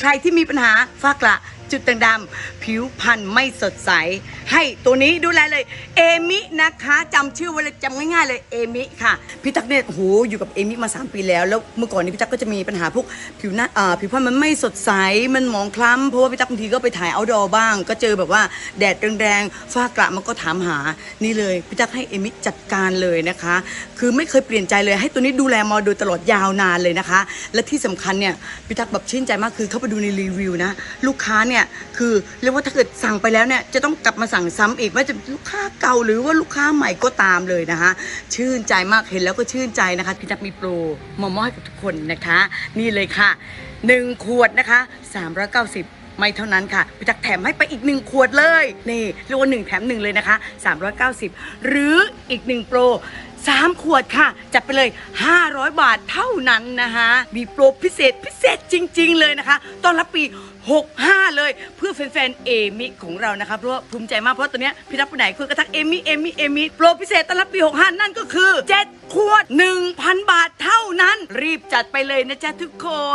ใครที่มีปัญหาฝากละ จุดด่างดำผิวพรรณไม่สดใส ให้ตัวนี้ดูแลเลย เอมินะคะจำชื่อไว้เลยจำง่ายๆเลยเอมิค่ะพี่ตักเนี่ยโหอยู่กับเอมิมา 3 ปีแล้ว แล้วเมื่อก่อนนี้พี่ตักก็จะมีปัญหาพวกผิวหน้าผิวพรรณมันไม่สดใสมันหมองคล้ำเพราะว่าพี่ตักบางทีก็ไปถ่ายเอาดอบ้าง ก็เจอแบบว่าแดดแรงๆฝ้ากระมันก็ถามหานี่เลยพี่ตักให้เอมิจัดการเลยนะคะ คือไม่เคยเปลี่ยนใจเลยให้ตัวนี้ดูแลมาโดยตลอดยาวนานเลยนะคะ และที่สำคัญเนี่ยพี่ตักแบบชื่นใจมากคือเข้าไปดูในรีวิวนะลูกค้าเนี่ยคือเรียกว่าถ้าเกิดสั่งไปแล้วเนี่ยจะต้องกลับมาสั่งซ้ำอีกว่าจะลูกค้าเก่าหรือว่าลูกค้าใหม่ก็ตามเลยนะคะ ชื่นใจมากเห็นแล้วก็ชื่นใจนะคะพี่ตั๊กมีโปรมามอบให้กับทุกคนนะคะ นี่เลยค่ะ1ขวดนะคะ 390ไม่เท่านั้นค่ะพี่ตักแถมให้ไปอีก 1 ขวดเลย นี่เรียกว่า1แถม 1 เลยนะคะ 390 หรืออีก 1 โปร 3 ขวดค่ะ จัดไปเลย 500 บาทเท่านั้นนะคะ มีโปรพิเศษพิเศษจริง ๆ เลยนะคะต้อนรับปี 65 เลยเพื่อแฟนๆเอมิของเรานะคะเพราะว่าภูมิใจมากเพราะตอนเนี้ยพี่รับไปไหนคุยกระทักเอมิเอมิเอมิโปรพิเศษต้อนรับปี 65 นั่นก็คือ 7 ขวด 1,000 บาทเท่านั้น รีบจัดไปเลยนะจ๊ะทุกคน